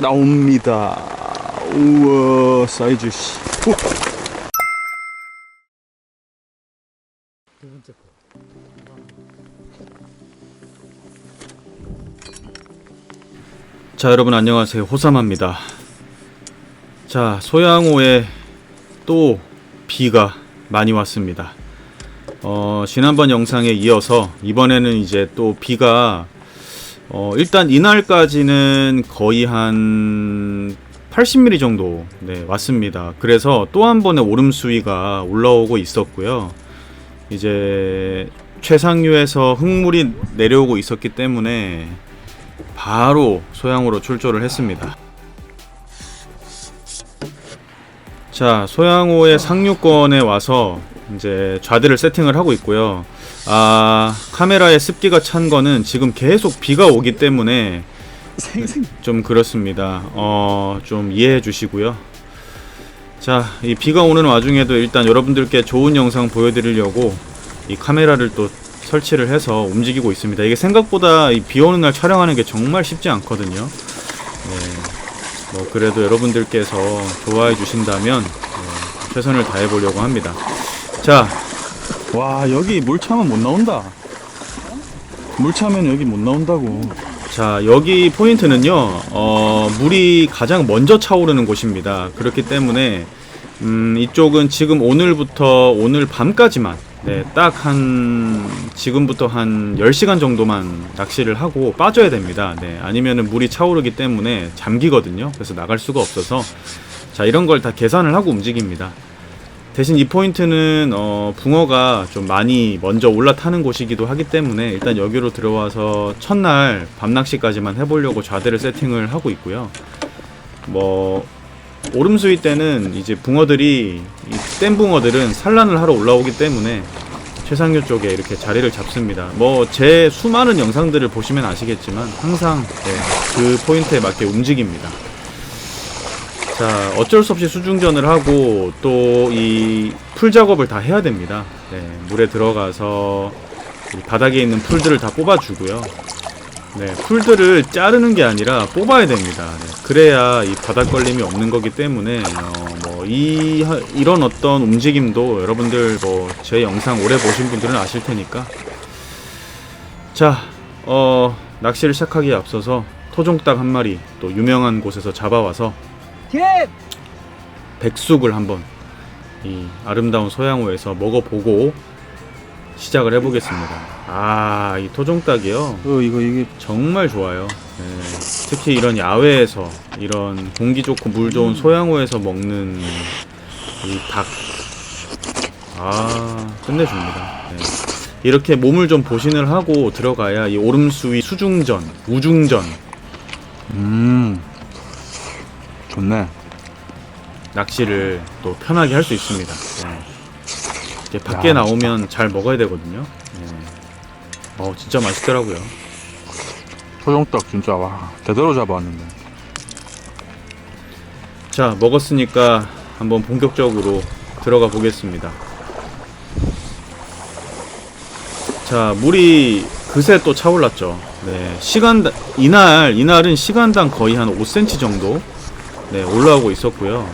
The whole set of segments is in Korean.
나옵니다. 우와 사이즈 씨. 오. 자 여러분 안녕하세요 호삼합니다. 자 소양호에 또 비가 많이 왔습니다. 어, 지난번 영상에 이어서 이번에는 이제 또 비가 어, 일단 이날까지는 거의 한 80mm 정도 네, 왔습니다. 그래서 또 한 번의 오름 수위가 올라오고 있었고요. 이제 최상류에서 흙물이 내려오고 있었기 때문에 바로 소양으로 출조를 했습니다. 자, 소양호의 상류권에 와서 이제 좌대를 세팅을 하고 있고요. 아, 카메라에 습기가 찬 거는 지금 계속 비가 오기 때문에 좀 그렇습니다. 어, 좀 이해해 주시고요. 자, 이 비가 오는 와중에도 일단 여러분들께 좋은 영상 보여드리려고 이 카메라를 또 설치를 해서 움직이고 있습니다. 이게 생각보다 이 비 오는 날 촬영하는 게 정말 쉽지 않거든요. 네, 뭐 그래도 여러분들께서 좋아해 주신다면 네, 최선을 다해 보려고 합니다. 자, 와 여기 물 차면 못 나온다. 물 차면 여기 못 나온다고. 자, 여기 포인트는요, 어, 물이 가장 먼저 차오르는 곳입니다. 그렇기 때문에, 음, 이쪽은 지금 오늘부터 오늘 밤까지만, 네, 딱 한, 지금부터 한 10시간 정도만 낚시를 하고 빠져야 됩니다. 네, 아니면은 물이 차오르기 때문에 잠기거든요. 그래서 나갈 수가 없어서, 자, 이런 걸 다 계산을 하고 움직입니다. 대신 이 포인트는 어, 붕어가 좀 많이 먼저 올라타는 곳이기도 하기 때문에 일단 여기로 들어와서 첫날 밤낚시까지만 해보려고 좌대를 세팅을 하고 있고요. 뭐 오름수위 때는 이제 붕어들이 뗀 붕어들은 산란을 하러 올라오기 때문에 최상류 쪽에 이렇게 자리를 잡습니다. 뭐 제 수많은 영상들을 보시면 아시겠지만 항상 네, 그 포인트에 맞게 움직입니다. 자, 어쩔 수 없이 수중전을 하고 또 이 풀 작업을 다 해야 됩니다. 네, 물에 들어가서 이 바닥에 있는 풀들을 다 뽑아주고요. 네, 풀들을 자르는 게 아니라 뽑아야 됩니다. 네, 그래야 이 바닥 걸림이 없는 거기 때문에 어, 뭐 이 이런 어떤 움직임도 여러분들 뭐 제 영상 오래 보신 분들은 아실 테니까. 자, 어 낚시를 시작하기에 앞서서 토종닭 한 마리 또 유명한 곳에서 잡아와서 백숙을 한번 이 아름다운 소양호에서 먹어보고 시작을 해보겠습니다. 아, 이 토종닭이요. 어 이거 이게 정말 좋아요. 네, 특히 이런 야외에서 이런 공기 좋고 물 좋은 소양호에서 먹는 이 닭. 아, 끝내줍니다. 네. 이렇게 몸을 좀 보신을 하고 들어가야 이 오름수위 수중전, 우중전 음 좋네. 낚시를 또 편하게 할 수 있습니다. 네. 이제 밖에 야, 나오면 잘 먹어야 되거든요. 네. 어, 진짜 맛있더라고요. 소정떡 진짜 와 제대로 잡아왔는데. 자, 먹었으니까 한번 본격적으로 들어가 보겠습니다. 자, 물이 그새 또 차올랐죠. 네, 시간 이날 이날은 시간당 거의 한 5cm 정도 네, 올라오고 있었고요.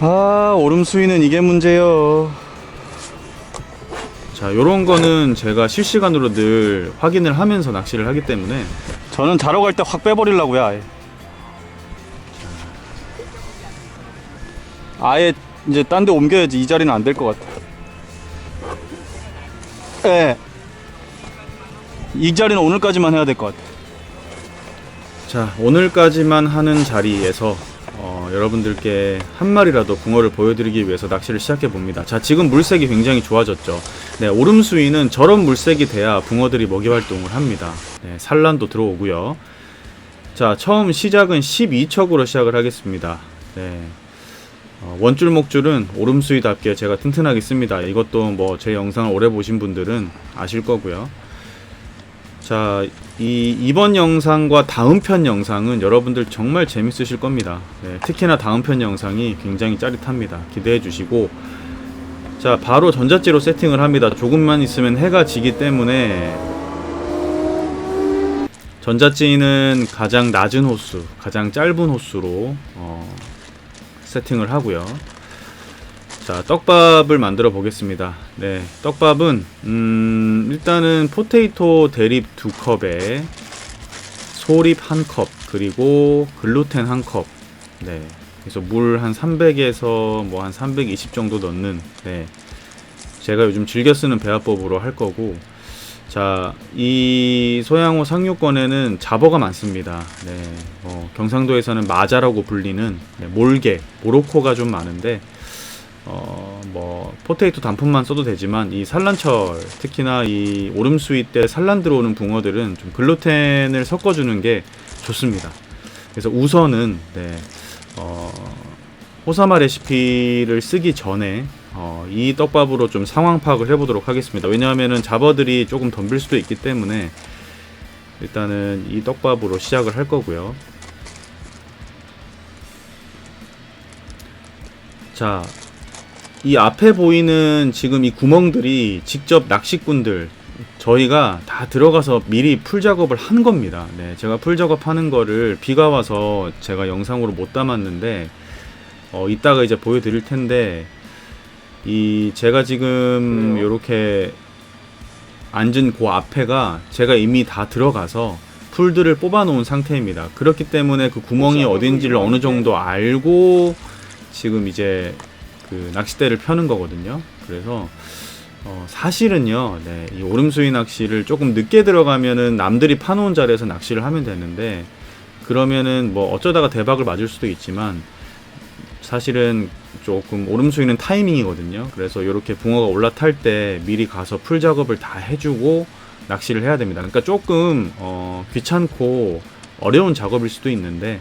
아 오름 수위는 이게 문제요. 자, 요런 거는 제가 실시간으로 늘 확인을 하면서 낚시를 하기 때문에 저는 자러 갈 때 확 빼버리려고요 아예. 아예 이제 딴 데 옮겨야지 이 자리는 안 될 것 같아. 예. 이 자리는 오늘까지만 해야 될 것 같아. 자, 오늘까지만 하는 자리에서 어, 여러분들께 한 마리라도 붕어를 보여드리기 위해서 낚시를 시작해 봅니다. 자, 지금 물색이 굉장히 좋아졌죠. 네, 오름 수위는 저런 물색이 돼야 붕어들이 먹이 활동을 합니다. 네, 산란도 들어오고요. 자, 처음 시작은 12척으로 시작을 하겠습니다. 네. 어, 원줄 목줄은 오름 수위답게 제가 튼튼하게 씁니다. 이것도 뭐 제 영상을 오래 보신 분들은 아실 거고요. 자, 이 이번 영상과 다음 편 영상은 여러분들 정말 재밌으실 겁니다. 네, 특히나 다음 편 영상이 굉장히 짜릿합니다. 기대해 주시고 자, 바로 전자찌로 세팅을 합니다. 조금만 있으면 해가 지기 때문에 전자찌는 가장 낮은 호수, 가장 짧은 호수로 어, 세팅을 하고요. 자, 떡밥을 만들어 보겠습니다. 네, 떡밥은 음, 일단은 포테이토 대립 두 컵에 소립 한 컵, 그리고 글루텐 한 컵. 네. 그래서 물 한 300에서 뭐 한 320 정도 넣는 네. 제가 요즘 즐겨 쓰는 배합법으로 할 거고 자, 이 소양호 상류권에는 잡어가 많습니다. 네, 어, 경상도에서는 마자라고 불리는 네, 몰개, 모로코가 좀 많은데, 어, 뭐, 포테이토 단품만 써도 되지만, 이 산란철, 특히나 이 오름수위 때 산란 들어오는 붕어들은 좀 글루텐을 섞어주는 게 좋습니다. 그래서 우선은, 네, 어, 호사마 레시피를 쓰기 전에 어, 이 떡밥으로 좀 상황 파악을 해보도록 하겠습니다. 왜냐하면은 잡어들이 조금 덤빌 수도 있기 때문에 일단은 이 떡밥으로 시작을 할 거고요. 자, 이 앞에 보이는 지금 이 구멍들이 직접 낚시꾼들 저희가 다 들어가서 미리 풀 작업을 한 겁니다. 네, 제가 풀 작업하는 거를 비가 와서 제가 영상으로 못 담았는데 어, 이따가 이제 보여드릴 텐데 이 제가 지금 요렇게 앉은 그 앞에가 제가 이미 다 들어가서 풀들을 뽑아 놓은 상태입니다. 그렇기 때문에 그 구멍이 어딘지를 어느 정도 알고 지금 이제 그 낚싯대를 펴는 거거든요. 그래서 어, 사실은요, 네, 이 오름수위 낚시를 조금 늦게 들어가면은 남들이 파놓은 자리에서 낚시를 하면 되는데 그러면은 뭐 어쩌다가 대박을 맞을 수도 있지만 사실은 조금 오름수위는 타이밍이거든요. 그래서 이렇게 붕어가 올라탈 때 미리 가서 풀 작업을 다 해주고 낚시를 해야 됩니다. 그러니까 조금 어, 귀찮고 어려운 작업일 수도 있는데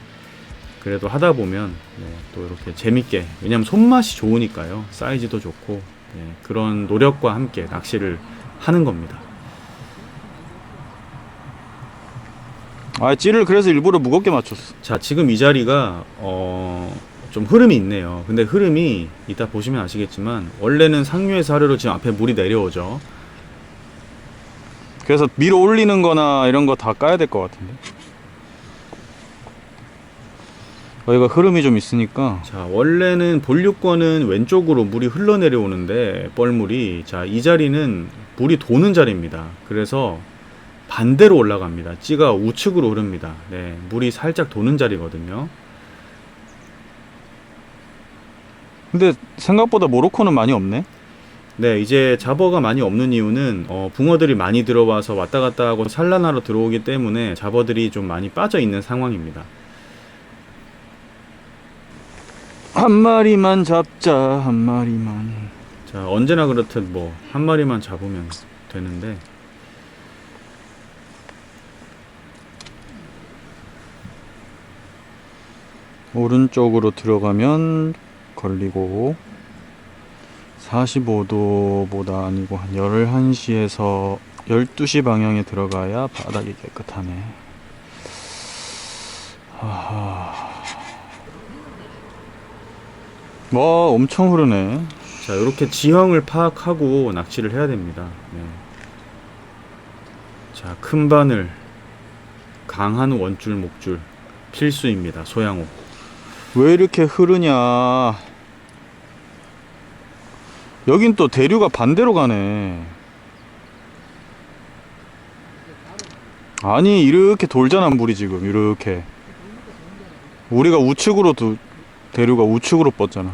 그래도 하다 보면 네, 또 이렇게 재밌게 왜냐하면 손맛이 좋으니까요. 사이즈도 좋고 네, 그런 노력과 함께 낚시를 하는 겁니다. 아, 찌를 그래서 일부러 무겁게 맞췄어. 자, 지금 이 자리가 어, 좀 흐름이 있네요. 근데 흐름이 이따 보시면 아시겠지만 원래는 상류에서 아래로 지금 앞에 물이 내려오죠. 그래서 밀어 올리는 거나 이런 거 다 까야 될 것 같은데. 여기가 흐름이 좀 있으니까. 자, 원래는 본류권은 왼쪽으로 물이 흘러내려오는데 뻘물이 자, 이 자리는 물이 도는 자리입니다. 그래서 반대로 올라갑니다. 찌가 우측으로 흐릅니다. 네, 물이 살짝 도는 자리거든요. 근데 생각보다 모로코는 많이 없네. 네, 이제 잡어가 많이 없는 이유는 어, 붕어들이 많이 들어와서 왔다 갔다 하고 산란하러 들어오기 때문에 잡어들이 좀 많이 빠져 있는 상황입니다. 한 마리만 잡자, 한 마리만. 자, 언제나 그렇듯 뭐 한 마리만 잡으면 되는데 오른쪽으로 들어가면 걸리고 45도보다 아니고 한 11시에서 12시 방향에 들어가야 바닥이 깨끗하네. 하하. 와, 엄청 흐르네. 자, 이렇게 지형을 파악하고 낚시를 해야 됩니다. 네. 자, 큰 바늘, 강한 원줄, 목줄 필수입니다. 소양호. 왜 이렇게 흐르냐. 여긴 또 대류가 반대로 가네. 아니, 이렇게 돌잖아, 물이 지금. 이렇게. 우리가 우측으로 두, 대류가 우측으로 뻗잖아.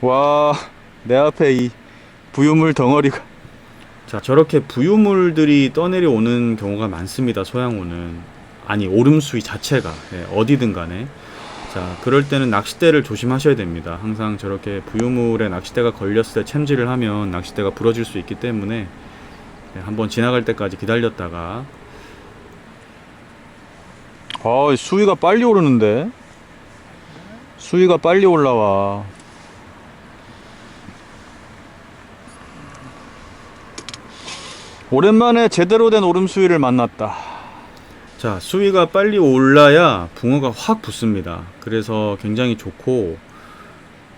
와, 내 앞에 이 부유물 덩어리가. 자, 저렇게 부유물들이 떠내려오는 경우가 많습니다. 소양호는. 아니, 오름수위 자체가. 네, 어디든 간에. 자, 그럴 때는 낚싯대를 조심하셔야 됩니다. 항상 저렇게 부유물에 낚싯대가 걸렸을 때 챔질을 하면 낚싯대가 부러질 수 있기 때문에 네, 한번 지나갈 때까지 기다렸다가 아, 수위가 빨리 오르는데? 수위가 빨리 올라와. 오랜만에 제대로 된 오름 수위를 만났다. 자, 수위가 빨리 올라야 붕어가 확 붙습니다. 그래서 굉장히 좋고,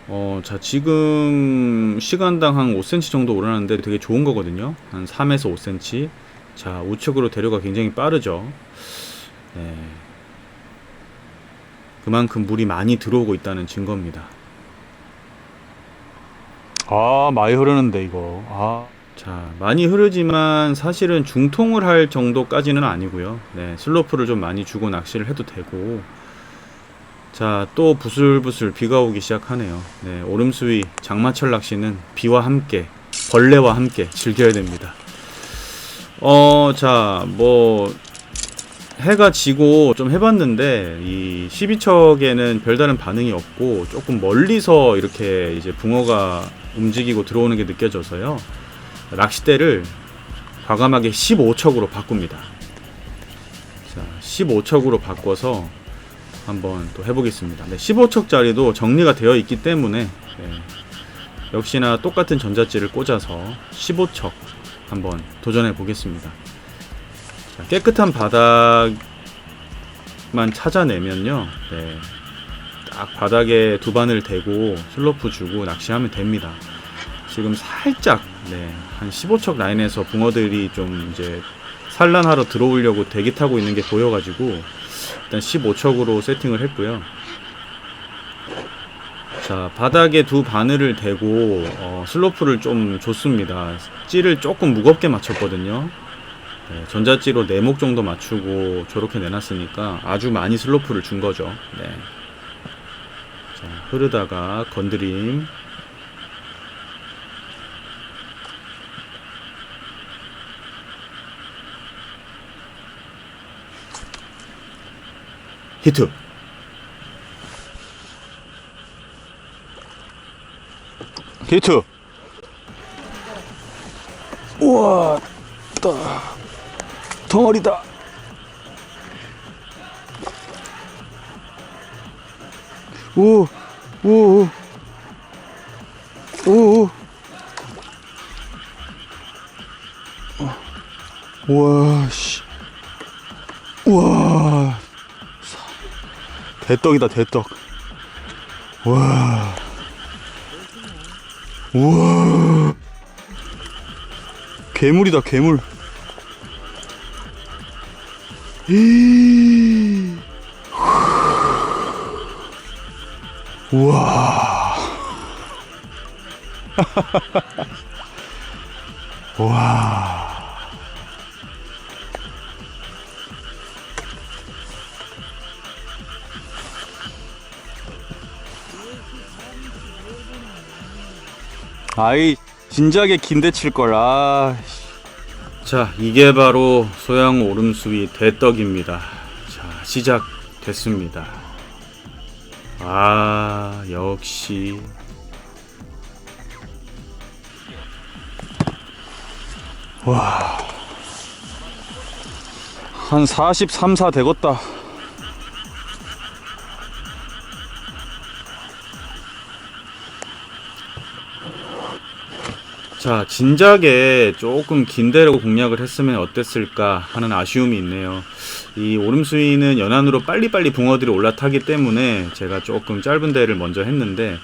어, 자, 지금 시간당 한 5cm 정도 오르는데 되게 좋은 거거든요. 한 3에서 5cm. 자, 우측으로 대류가 굉장히 빠르죠. 네. 그만큼 물이 많이 들어오고 있다는 증거입니다. 아 많이 흐르는데 이거 아 자, 많이 흐르지만 사실은 중통을 할 정도까지는 아니고요. 네, 슬로프를 좀 많이 주고 낚시를 해도 되고. 자, 또 부슬부슬 비가 오기 시작하네요. 네, 오름수위 장마철 낚시는 비와 함께, 벌레와 함께 즐겨야 됩니다. 어, 자, 뭐, 해가 지고 좀 해봤는데, 이 12척에는 별다른 반응이 없고, 조금 멀리서 이렇게 이제 붕어가 움직이고 들어오는 게 느껴져서요. 낚싯대를 과감하게 15척으로 바꿉니다. 자, 15척으로 바꿔서 한번 또 해보겠습니다. 네, 15척짜리도 정리가 되어 있기 때문에 네, 역시나 똑같은 전자찌를 꽂아서 15척 한번 도전해 보겠습니다. 자, 깨끗한 바닥만 찾아내면요, 네, 딱 바닥에 두 바늘 대고 슬로프 주고 낚시하면 됩니다. 지금 살짝 네, 한 15척 라인에서 붕어들이 좀 이제 산란하러 들어오려고 대기 타고 있는 게 보여가지고 일단 15척으로 세팅을 했고요. 자 바닥에 두 바늘을 대고 어, 슬로프를 좀 줬습니다. 찌를 조금 무겁게 맞췄거든요. 네, 전자찌로 네목 정도 맞추고 저렇게 내놨으니까 아주 많이 슬로프를 준 거죠. 네. 자 흐르다가 건드림 히트. 히트 우와 따 덩어리다 오, 오, 오, 오. 우와, 씨. 우와. 대떡이다, 대떡. 와. 우와. 괴물이다, 괴물. 이. 우와. 와. 아이, 진작에 긴데 칠걸, 아. 자, 이게 바로 소양 오름수위 대떡입니다. 자, 시작됐습니다. 아, 역시. 한 43, 4 되겠다. 자, 진작에 조금 긴 대로 공략을 했으면 어땠을까 하는 아쉬움이 있네요. 이 오름수위는 연안으로 빨리빨리 붕어들이 올라타기 때문에 제가 조금 짧은 대를 먼저 했는데,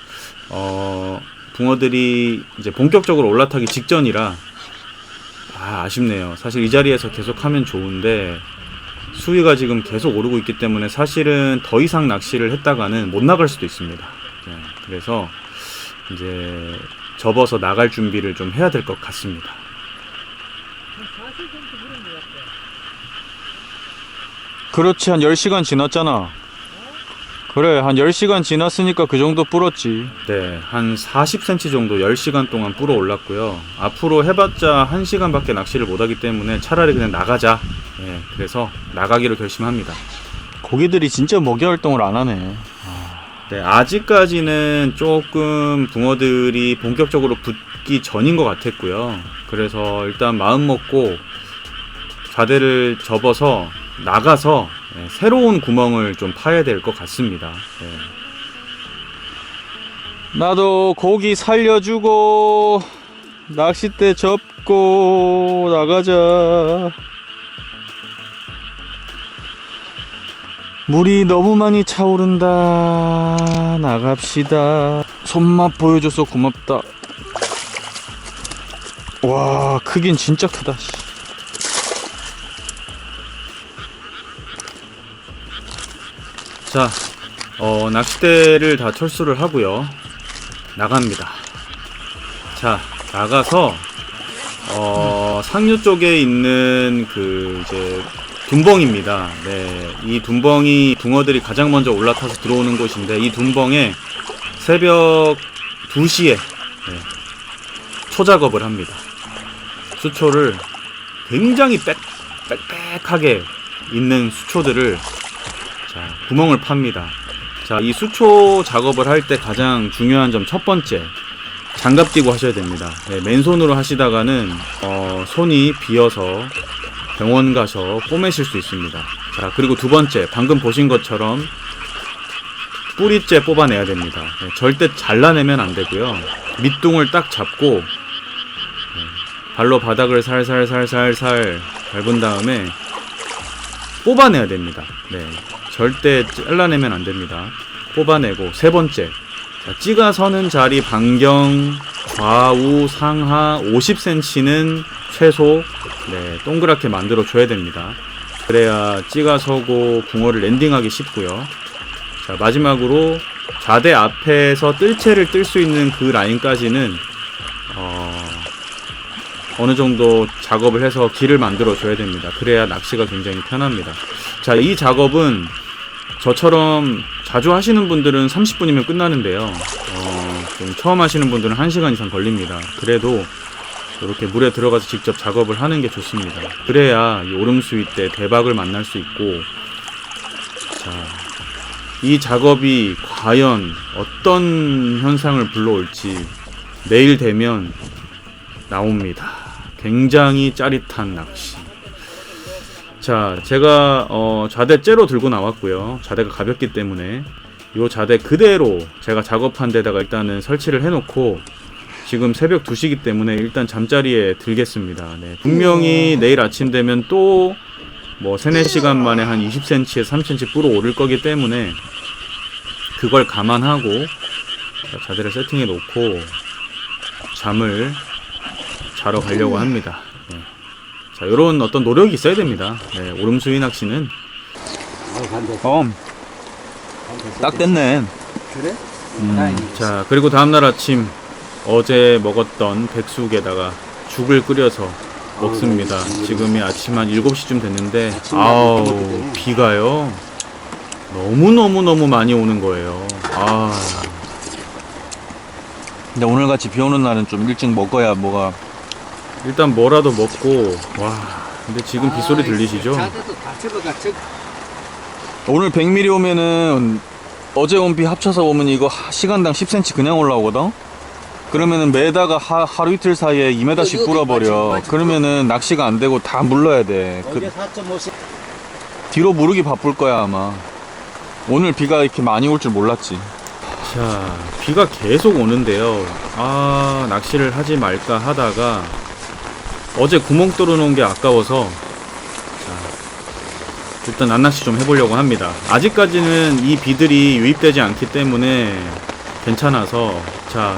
어, 붕어들이 이제 본격적으로 올라타기 직전이라, 아, 아쉽네요. 사실 이 자리에서 계속 하면 좋은데, 수위가 지금 계속 오르고 있기 때문에 사실은 더 이상 낚시를 했다가는 못 나갈 수도 있습니다. 네, 그래서 이제 접어서 나갈 준비를 좀 해야 될 것 같습니다. 그렇지, 한 10시간 지났잖아. 그래, 한 10시간 지났으니까 그 정도 불었지. 네, 한 40cm 정도 10시간 동안 불어 올랐고요. 앞으로 해봤자 1시간밖에 낚시를 못하기 때문에 차라리 그냥 나가자. 네, 그래서 나가기로 결심합니다. 고기들이 진짜 먹이 활동을 안 하네. 네, 아직까지는 조금 붕어들이 본격적으로 붙기 전인 것 같았고요. 그래서 일단 마음 먹고 좌대를 접어서 나가서 네, 새로운 구멍을 좀 파야 될 것 같습니다. 네. 나도 고기 살려주고, 낚싯대 접고, 나가자. 물이 너무 많이 차오른다. 나갑시다. 손맛 보여줘서 고맙다. 와, 크긴 진짜 크다. 자, 어, 낚싯대를 다 철수를 하고요. 나갑니다. 자, 나가서 어, 상류 쪽에 있는 그 이제 둔벙입니다. 네, 이 둔벙이 붕어들이 가장 먼저 올라타서 들어오는 곳인데 이 둔벙에 새벽 2시에 초작업을 합니다. 수초를 굉장히 빽, 빽빽하게 있는 수초들을 자, 구멍을 팝니다. 자, 이 수초 작업을 할 때 가장 중요한 점 첫 번째. 장갑 끼고 하셔야 됩니다. 네, 맨손으로 하시다가는 어, 손이 비어서 병원 가서 꼬매실 수 있습니다. 자, 그리고 두 번째. 방금 보신 것처럼 뿌리째 뽑아내야 됩니다. 네, 절대 잘라내면 안 되고요. 밑둥을 딱 잡고 네, 발로 바닥을 살살살살살 밟은 다음에 뽑아내야 됩니다. 네. 절대 잘라내면 안 됩니다. 뽑아내고 세 번째. 자, 찌가 서는 자리 반경 좌우 상하 50cm는 최소 네, 동그랗게 만들어 줘야 됩니다. 그래야 찌가 서고 붕어를 랜딩하기 쉽고요. 자, 마지막으로 좌대 앞에서 뜰채를 뜰 수 있는 그 라인까지는 어, 어느 정도 작업을 해서 길을 만들어 줘야 됩니다. 그래야 낚시가 굉장히 편합니다. 자, 이 작업은 저처럼 자주 하시는 분들은 30분이면 끝나는데요. 어, 좀 처음 하시는 분들은 1시간 이상 걸립니다. 그래도 이렇게 물에 들어가서 직접 작업을 하는 게 좋습니다. 그래야 이 오름수위 때 대박을 만날 수 있고, 자, 이 작업이 과연 어떤 현상을 불러올지 내일 되면 나옵니다. 굉장히 짜릿한 낚시. 자, 제가 어, 좌대 째로 들고 나왔고요. 좌대가 가볍기 때문에 이 좌대 그대로 제가 작업한 데다가 일단은 설치를 해놓고 지금 새벽 2시기 때문에 일단 잠자리에 들겠습니다. 네, 분명히 내일 아침 되면 또 뭐 3, 4시간 만에 한 20cm에 3cm 불어 오를 거기 때문에 그걸 감안하고 자, 자대를 세팅해 놓고 잠을 자러 가려고 합니다. 네. 자, 이런 어떤 노력이 있어야 됩니다. 네, 오름수위 낚시는 어, 딱 됐네. 그래? 음. 자 그리고 다음날 아침 어제 먹었던 백숙에다가 죽을 끓여서 먹습니다. 지금이 아침 한 7시쯤 됐는데 아우 비가요 너무너무너무 많이 오는 거예요. 아 근데 오늘 같이 비 오는 날은 좀 일찍 먹어야 뭐가 일단 뭐라도 먹고 와 근데 지금 빗소리 들리시죠? 오늘 100mm 오면은 어제 온 비 합쳐서 오면 이거 하- 시간당 10cm 그냥 올라오거든? 그러면은 매다가 하, 하루 이틀 사이에 2m씩 이거 불어버려. 그러면은 낚시가 안 되고 다 물러야 돼. 그, 어제 4.5씩 뒤로 무르기 바쁠 거야 아마. 오늘 비가 이렇게 많이 올 줄 몰랐지. 자, 비가 계속 오는데요. 아, 낚시를 하지 말까 하다가 어제 구멍 뚫어 놓은 게 아까워서 자, 일단 낱낚시 좀 해보려고 합니다. 아직까지는 이 비들이 유입되지 않기 때문에 괜찮아서 자,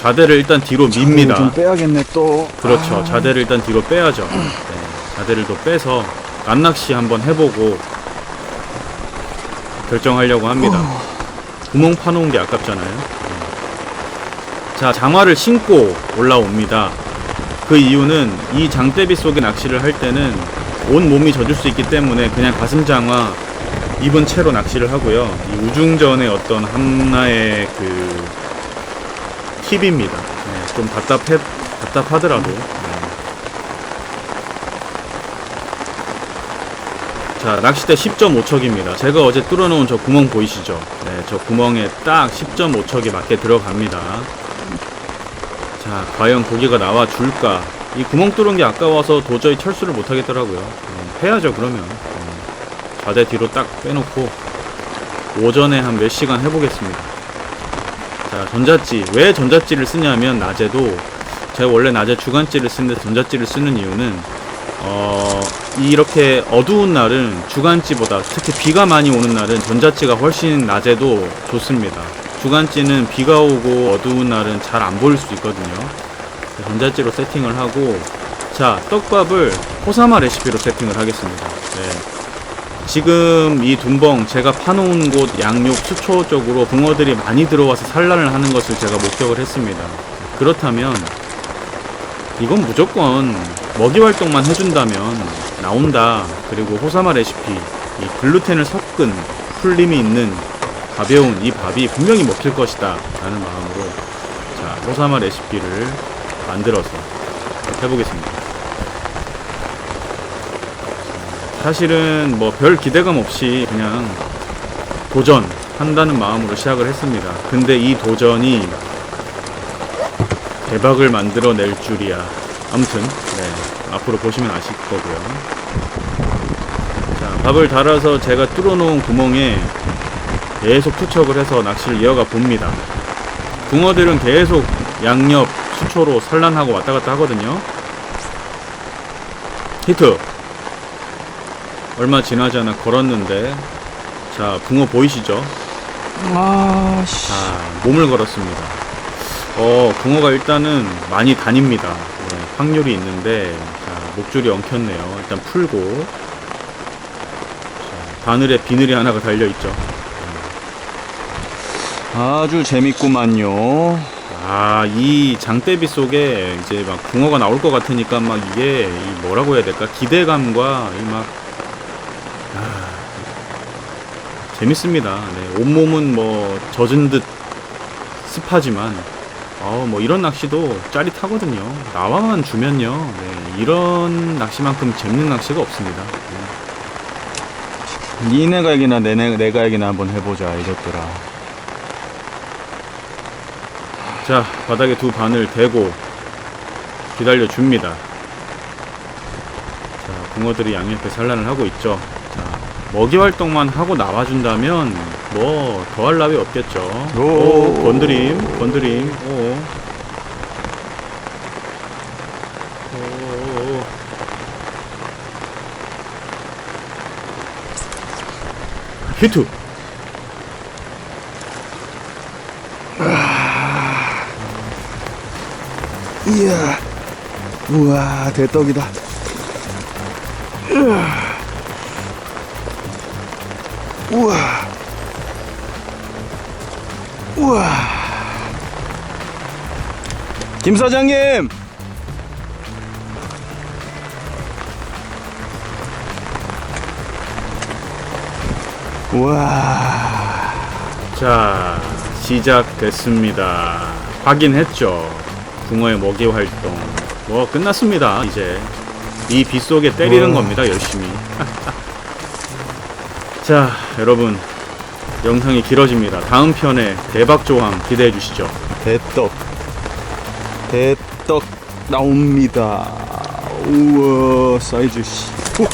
좌대를 일단 뒤로 밉니다. 좀 빼야겠네 또. 그렇죠. 자대를 일단 뒤로 빼야죠. 네, 자대를 또 빼서 낱낚시 한번 해보고 결정하려고 합니다. 구멍 파놓은 게 아깝잖아요. 네. 자, 장화를 신고 올라옵니다. 그 이유는 이 장대비 속에 낚시를 할 때는 온 몸이 젖을 수 있기 때문에 그냥 가슴 장화 입은 채로 낚시를 하고요. 이 우중전의 어떤 하나의 그 팁입니다. 네, 좀 답답해 답답하더라도. 네. 자, 낚싯대 10.5척입니다. 제가 어제 뚫어놓은 저 구멍 보이시죠? 네, 저 구멍에 딱 10.5척이 맞게 들어갑니다. 자, 과연 고기가 나와 줄까? 이 구멍 뚫은 게 아까워서 도저히 철수를 못 하겠더라고요. 음, 해야죠, 그러면. 음, 좌대 뒤로 딱 빼놓고 오전에 한 몇 시간 해보겠습니다. 자, 전자찌. 왜 전자찌를 쓰냐면 낮에도 제가 원래 낮에 주간찌를 쓰는데 전자찌를 쓰는 이유는 어, 이렇게 어두운 날은 주간찌보다 특히 비가 많이 오는 날은 전자찌가 훨씬 낮에도 좋습니다. 주간찌는 비가 오고 어두운 날은 잘 안 보일 수 있거든요. 전자찌로 세팅을 하고 자 떡밥을 호사마 레시피로 세팅을 하겠습니다. 네. 지금 이 둔벙 제가 파놓은 곳 양육 수초 쪽으로 붕어들이 많이 들어와서 산란을 하는 것을 제가 목격을 했습니다. 그렇다면 이건 무조건 먹이 활동만 해준다면 나온다. 그리고 호사마 레시피 이 글루텐을 섞은 풀림이 있는 가벼운 이 밥이 분명히 먹힐 것이다 라는 마음으로 자 호사마 레시피를 만들어서 해보겠습니다. 사실은 뭐 별 기대감 없이 그냥 도전한다는 마음으로 시작을 했습니다. 근데 이 도전이 대박을 만들어낼 줄이야. 아무튼 네 앞으로 보시면 아실 거고요. 자 밥을 달아서 제가 뚫어놓은 구멍에 계속 투척을 해서 낚시를 이어가 봅니다. 붕어들은 계속 양옆 수초로 산란하고 왔다 갔다 하거든요. 히트. 얼마 지나지 않아 걸었는데 자 붕어 보이시죠? 아씨. 자 몸을 걸었습니다. 어 붕어가 일단은 많이 다닙니다. 네, 확률이 있는데 자 목줄이 엉켰네요. 일단 풀고 자, 바늘에 비늘이 하나가 달려 있죠. 아주 재밌구만요. 아, 이 장대비 속에 이제 막 붕어가 나올 것 같으니까 막 이게 이 뭐라고 해야 될까? 기대감과 이 막, 아, 재밌습니다. 네, 온몸은 뭐 젖은 듯 습하지만, 어, 뭐 이런 낚시도 짜릿하거든요. 나와만 주면요. 네, 이런 낚시만큼 재밌는 낚시가 없습니다. 네. 니네 가야기나 내내 내가 야기나 한번 해보자 이것들아. 자, 바닥에 두 바늘 대고 기다려 줍니다. 자, 붕어들이 양옆에 산란을 하고 있죠. 자, 먹이 활동만 하고 나와준다면 뭐 더할 나위 없겠죠. 오. 오, 건드림, 건드림. 오. 오. 히트. 이야. 우와 대떡이다. 우와. 우와. 김 사장님. 우와. 자, 시작됐습니다. 확인했죠. 붕어의 먹이 활동. 뭐 끝났습니다. 이제 이 빗속에 때리는. 겁니다. 열심히. 자, 여러분 영상이 길어집니다. 다음 편에 대박 조항 기대해 주시죠. 대떡 대떡 나옵니다 우와 사이즈 씨 후.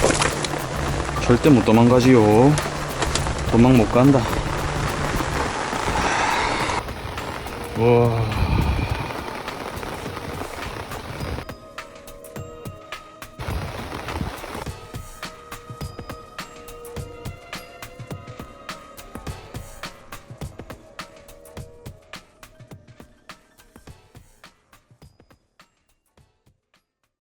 절대 못 도망가지요 도망 못 간다 와